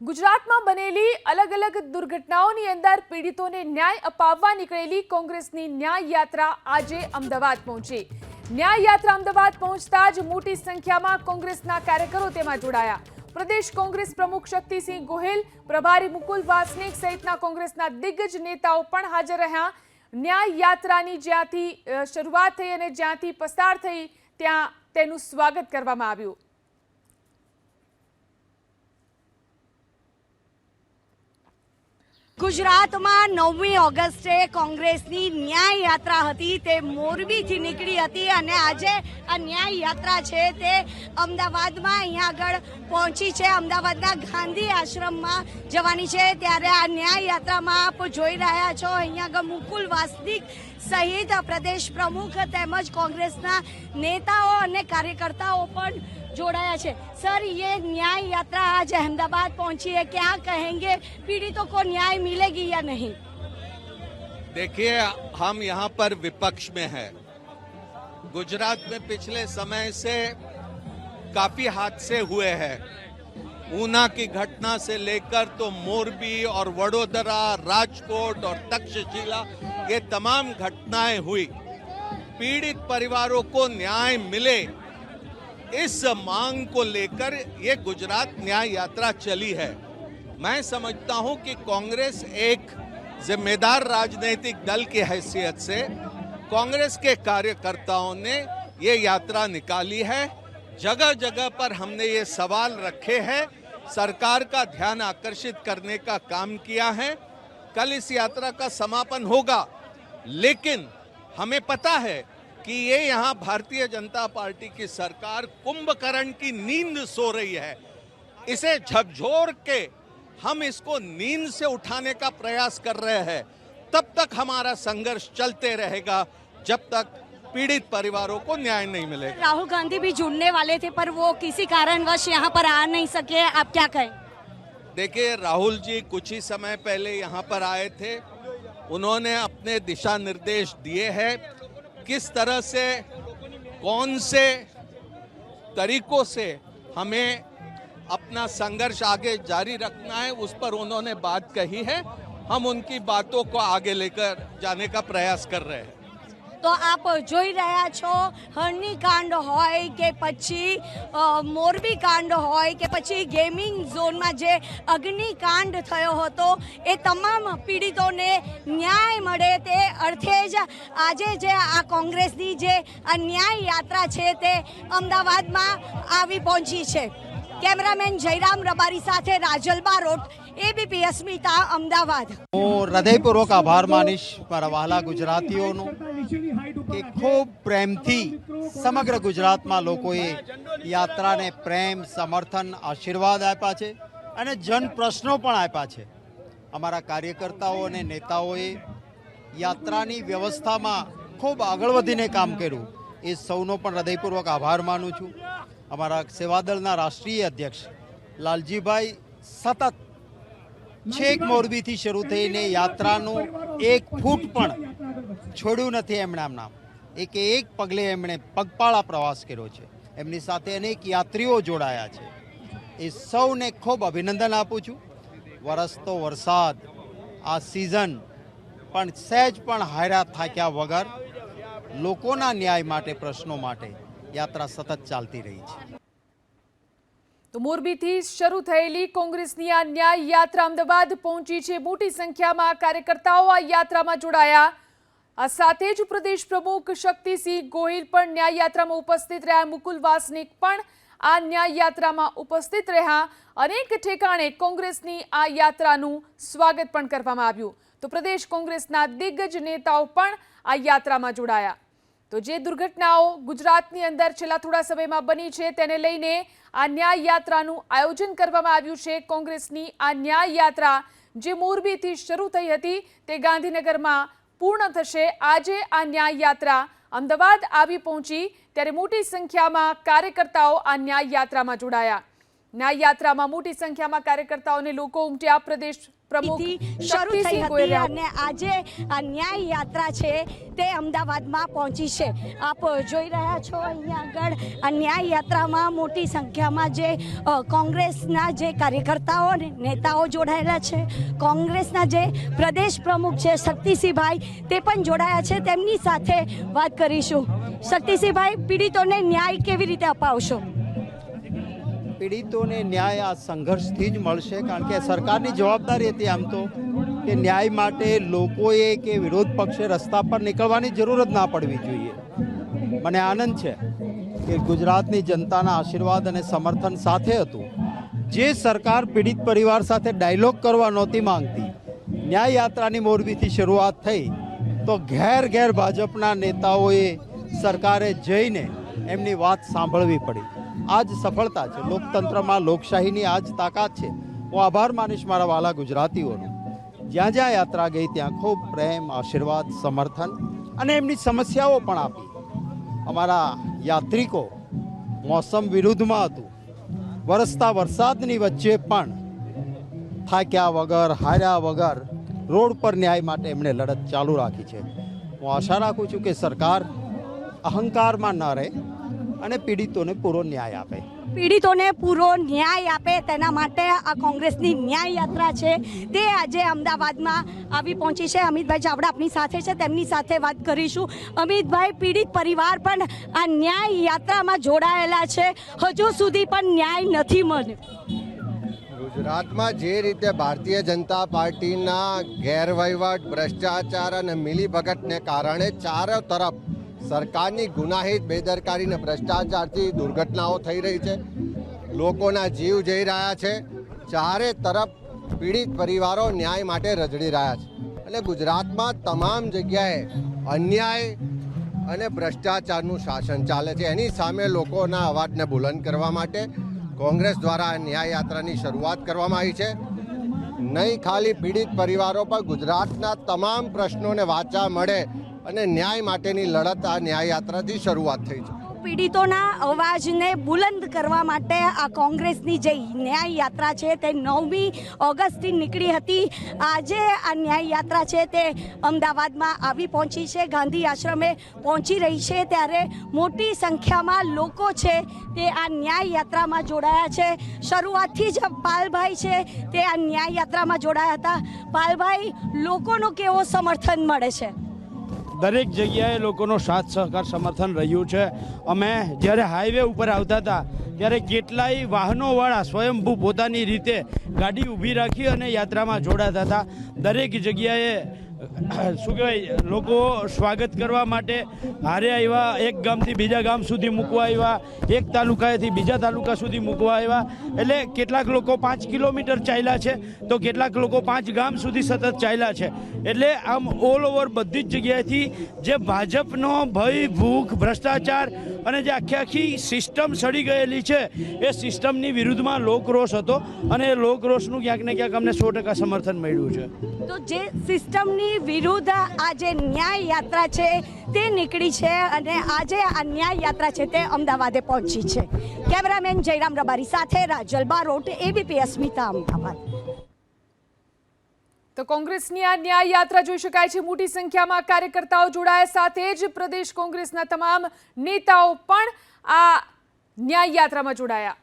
ગુજરાતમાં બનેલી અલગ અલગ દુર્ઘટનાઓની અંદર પીડિતોને ન્યાય અપાવવા નીકળેલી કોંગ્રેસની ન્યાય યાત્રા આજે અમદાવાદ પહોંચી. ન્યાય યાત્રા અમદાવાદ પહોંચતા જ મોટી સંખ્યામાં કોંગ્રેસના કાર્યકરો તેમાં જોડાયા. પ્રદેશ કોંગ્રેસ પ્રમુખ શક્તિસિંહ ગોહિલ, પ્રભારી મુકુલ વાસનિક સહિતના કોંગ્રેસના દિગ્ગજ નેતાઓ પણ હાજર રહ્યા. ન્યાય યાત્રાની જ્યાંથી શરૂઆત થઈ અને જ્યાંથી પસાર થઈ ત્યાં તેનું સ્વાગત કરવામાં આવ્યું. ગુજરાતમાં નવમી ઓગસ્ટે કોંગ્રેસની ન્યાય યાત્રા હતી. તે મોરબીથી નીકળી હતી અને આજે આ ન્યાય યાત્રા છે તે અમદાવાદમાં અહીંયા આગળ પહોંચી છે. અમદાવાદના ગાંધી આશ્રમમાં જવાની છે. ત્યારે આ ન્યાય યાત્રામાં આપ જોઈ રહ્યા છો. અહીંયા આગળ મુકુલ વાસનિક સહિત પ્રદેશ પ્રમુખ તેમજ કોંગ્રેસના નેતાઓ અને કાર્યકર્તાઓ પણ जोड़ाया है सर ये न्याय यात्रा आज अहमदाबाद पहुंची है क्या कहेंगे पीड़ितों को न्याय मिलेगी या नहीं देखिए हम यहाँ पर विपक्ष में हैं गुजरात में पिछले समय से काफी हादसे हुए हैं ऊना की घटना से लेकर तो मोरबी और वडोदरा राजकोट और तक्षशिला ये तमाम घटनाएँ हुई। पीड़ित परिवारों को न्याय मिले। इस मांग को लेकर ये गुजरात न्याय यात्रा चली है। मैं समझता हूँ कि कांग्रेस एक जिम्मेदार राजनीतिक दल की हैसियत से कांग्रेस के कार्यकर्ताओं ने ये यात्रा निकाली है। जगह जगह पर हमने ये सवाल रखे हैं। सरकार का ध्यान आकर्षित करने का काम किया है। कल इस यात्रा का समापन होगा। लेकिन हमें पता है कि ये यहाँ भारतीय जनता पार्टी की सरकार कुंभकर्ण की नींद सो रही है। इसे झकझोर के हम इसको नींद से उठाने का प्रयास कर रहे हैं। तब तक हमारा संघर्ष चलते रहेगा जब तक पीड़ित परिवारों को न्याय नहीं मिलेगा। राहुल गांधी भी जुड़ने वाले थे पर वो किसी कारणवश यहाँ पर आ नहीं सके। आप क्या कहें? देखिए राहुल जी कुछ ही समय पहले यहाँ पर आए थे। उन्होंने अपने दिशा निर्देश दिए हैं। किस तरह से, कौन से तरीकों से हमें अपना संघर्ष आगे जारी रखना है, उस पर उन्होंने बात कही है। हम उनकी बातों को आगे लेकर जाने का प्रयास कर रहे हैं। તો આપ જોઈ રહ્યા છો હરની કાંડ હોય કે પછી મોરબી કાંડ હોય કે પછી ગેમિંગ ઝોનમાં જે અગ્નિકાંડ થયો હતો, એ તમામ પીડિતોને ન્યાય મળે તે અર્થે જ આજે જે આ કોંગ્રેસની જે આ ન્યાય યાત્રા છે તે અમદાવાદમાં આવી પહોંચી છે. કેમેરામેન જયરામ રબારી સાથે રાજલ બારોટ એબીપી અસ્મિતા, અમદાવાદ. હું હૃદયપૂર્વક આભાર માનીશ મારા વહાલા ગુજરાતીઓનો કે ખૂબ પ્રેમથી સમગ્ર ગુજરાતમાં લોકોએ યાત્રાને પ્રેમ, સમર્થન, આશીર્વાદ આપ્યા છે અને જન પ્રશ્નો પણ આપ્યા છે. અમારા કાર્યકર્તાઓ અને નેતાઓએ યાત્રાની વ્યવસ્થામાં ખૂબ આગળ વધીને કામ કર્યું. એ સૌનો પણ હૃદયપૂર્વક આભાર માનું છું. અમારા સેવાદળના રાષ્ટ્રીય અધ્યક્ષ લાલજીભાઈ સતત છેક મોરબીથી શરૂ થઈને યાત્રાનું એક ફૂટ પણ છોડ્યું નથી એમણે આમના એક એક પગલે એમણે પગપાળા પ્રવાસ કર્યો છે. એમની સાથે અનેક યાત્રીઓ જોડાયા છે. એ સૌને ખૂબ અભિનંદન આપું છું. વરસતો વરસાદ આ સિઝન પણ સહેજ પણ હાર્યા થાક્યા વગર લોકોના ન્યાય માટે પ્રશ્નો માટે યાત્રા સતત ચાલતી રહી છે. તો મોરબીથી શરૂ થયેલી કોંગ્રેસની આ ન્યાય યાત્રા અમદાવાદ પહોંચી છે. મોટી સંખ્યામાં કાર્યકર્તાઓ આ યાત્રામાં જોડાયા. આ સાથે જ પ્રદેશ પ્રમુખ શક્તિસિંહ ગોહિલ પણ ન્યાય યાત્રામાં ઉપસ્થિત રહ્યા. મુકુલ વાસનિક પણ આ ન્યાય યાત્રામાં ઉપસ્થિત રહ્યા. અનેક ઠેકાણે કોંગ્રેસની આ યાત્રાનું સ્વાગત પણ કરવામાં આવ્યું. તો પ્રદેશ કોંગ્રેસના દિગ્ગજ નેતાઓ પણ આ યાત્રામાં જોડાયા. તો જે દુર્ઘટનાઓ ગુજરાતની અંદર છેલ્લા થોડા સમયમાં બની છે તેને લઈને આ ન્યાય યાત્રાનું આયોજન કરવામાં આવ્યું છે. કોંગ્રેસની આ ન્યાય યાત્રા જે મોરબીથી શરૂ થઈ હતી તે ગાંધીનગરમાં પૂર્ણ થશે. આજે આ ન્યાય યાત્રા અમદાવાદ આવી પહોંચી ત્યારે મોટી સંખ્યામાં કાર્યકર્તાઓ આ ન્યાય યાત્રામાં જોડાયા. ન્યાય યાત્રામાં મોટી સંખ્યામાં કાર્યકર્તાઓને લોકો ઉમટ્યા. પ્રદેશ પ્રમુખ શરૂ થઈ હતી અને આજે આ ન્યાય યાત્રા છે તે અમદાવાદમાં પહોંચી છે. આપ જોઈ રહ્યા છો અહીંયા આગળ આ ન્યાય યાત્રામાં મોટી સંખ્યામાં જે કોંગ્રેસના જે કાર્યકર્તાઓ અને નેતાઓ જોડાયેલા છે. કોંગ્રેસના જે પ્રદેશ પ્રમુખ છે શક્તિસિંહભાઈ તે પણ જોડાયા છે. તેમની સાથે વાત કરીશું. શક્તિસિંહભાઈ પીડિતોને ન્યાય કેવી રીતે અપાવશો? પીડિતોને ન્યાય આ સંઘર્ષથી જ મળશે, કારણ કે સરકારની જવાબદારી હતી આમ તો, કે ન્યાય માટે લોકોએ કે વિરોધ પક્ષે રસ્તા પર નીકળવાની જરૂર જ ના પડવી જોઈએ. મને આનંદ છે કે ગુજરાતની જનતાના આશીર્વાદ અને સમર્થન સાથે હતું. જે સરકાર પીડિત પરિવાર સાથે ડાયલોગ કરવા નહોતી માંગતી, ન્યાય યાત્રાની મોરબીથી શરૂઆત થઈ, તો ઘેર ઘેર ભાજપના નેતાઓએ સરકારે જઈને એમની વાત સાંભળવી પડી. આ જ સફળતા છે. લોકતંત્રમાં લોકશાહીની આ જ તાકાત છે. હું આભાર માનીશ મારા વાલા ગુજરાતીઓનો. જ્યાં જ્યાં યાત્રા ગઈ ત્યાં ખૂબ પ્રેમ, આશીર્વાદ, સમર્થન અને એમની સમસ્યાઓ પણ આપી. અમારા યાત્રિકો મોસમ વિરુદ્ધમાં હતું. વરસતા વરસાદની વચ્ચે પણ થાક્યા વગર, હાર્યા વગર રોડ પર ન્યાય માટે એમણે લડત ચાલુ રાખી છે. હું આશા રાખું છું કે સરકાર અહંકારમાં ન રહે. અને પીડિતોને પૂરો ન્યાય આપે. પીડિતોને પૂરો ન્યાય આપે તેના માટે આ કોંગ્રેસની ન્યાય યાત્રા છે. તે આજે અમદાવાદમાં આવી પહોંચી છે. અમિતભાઈ ચાવડા આપણી સાથે છે તેમની સાથે વાત કરીશું. અમિતભાઈ પીડિત પરિવાર પણ આ ન્યાય યાત્રામાં જોડાયેલા છે. હજુ સુધી પણ ન્યાય નથી મળ્યો. ગુજરાતમાં જે રીતે ભારતીય જનતા પાર્ટીના ગેરવહીવટ ભ્રષ્ટાચાર અને મિલીભગતને કારણે ચારો તરફ સરકારની ગુનાહિત, બેદરકારી અને ભ્રષ્ટાચારથી દુર્ઘટનાઓ થઈ રહી છે. લોકોના જીવ જઈ રહ્યા છે. ચારે તરફ પીડિત પરિવારો ન્યાય માટે રજડી રહ્યા છે. એટલે ગુજરાતમાં તમામ જગ્યાએ અન્યાય અને ભ્રષ્ટાચારનું શાસન ચાલે છે. એની સામે લોકોના અવાજને બુલંદ કરવા માટે કોંગ્રેસ દ્વારા ન્યાય યાત્રાની શરૂઆત કરવામાં આવી છે. નહીં ખાલી પીડિત પરિવારો પર ગુજરાતના તમામ પ્રશ્નોને વાચા મળે અને ન્યાય માટેની લડત આ ન્યાય શરૂઆત થઈ છે. પીડિતોના અવાજને બુલંદ કરવા માટે આ કોંગ્રેસની જે ન્યાય યાત્રા છે તે નવમી ઓગસ્ટથી નીકળી હતી. આજે આ ન્યાય યાત્રા છે તે અમદાવાદમાં આવી પહોંચી છે. ગાંધી આશ્રમે પહોંચી રહી છે. ત્યારે મોટી સંખ્યામાં લોકો છે તે આ ન્યાય યાત્રામાં જોડાયા છે. શરૂઆતથી જ પાલભાઈ છે તે આ ન્યાય યાત્રામાં જોડાયા હતા. પાલભાઈ, લોકોનો કેવો સમર્થન મળે છે? દરેક જગ્યાએ લોકોનો સાથ, સહકાર, સમર્થન રહ્યું છે. અમે જ્યારે હાઈવે ઉપર આવતા હતા, ત્યારે કેટલાય વાહનોવાળા સ્વયંભૂ પોતાની રીતે ગાડી ઊભી રાખી અને યાત્રામાં જોડાતા હતા. દરેક જગ્યાએ શું કહેવાય? લોકો સ્વાગત કરવા માટે હારે આવ્યા એક ગામથી બીજા ગામ સુધી મૂકવા આવ્યા એક તાલુકાએથી બીજા તાલુકા સુધી મૂકવા આવ્યા એટલે કેટલાક લોકો પાંચ કિલોમીટર ચાલ્યા છે, તો કેટલાક લોકો પાંચ ગામ સુધી સતત ચાલ્યા છે. એટલે આમ ઓલ ઓવર બધી જ જગ્યાએથી જે ભાજપનો ભય, ભૂખ, ભ્રષ્ટાચાર અને જે આખી આખી સિસ્ટમ સડી ગયેલી છે, એ સિસ્ટમની વિરુદ્ધમાં લોકરોષ હતો અને એ લોકરોષનું ક્યાંક ને ક્યાંક અમને સો ટકા સમર્થન મળ્યું છે. તો જે સિસ્ટમની વિરુદ્ધ આ જે ન્યાય યાત્રા છે, તે નીકળી છે અને આજે આ ન્યાય યાત્રા છે, તે અમદાવાદે પહોંચી છે. કેમેરામેન જયરામ રબારી સાથે રાજલ બારોટ એબીપી અસ્મિતા અમદાવાદ. તો કોંગ્રેસની આ ન્યાય યાત્રા જોઈ શકાય છે. મોટી સંખ્યામાં કાર્યકર્તાઓ જોડાયા સાથે જ પ્રદેશ કોંગ્રેસના તમામ નેતાઓ પણ આ ન્યાય યાત્રામાં જોડાયા.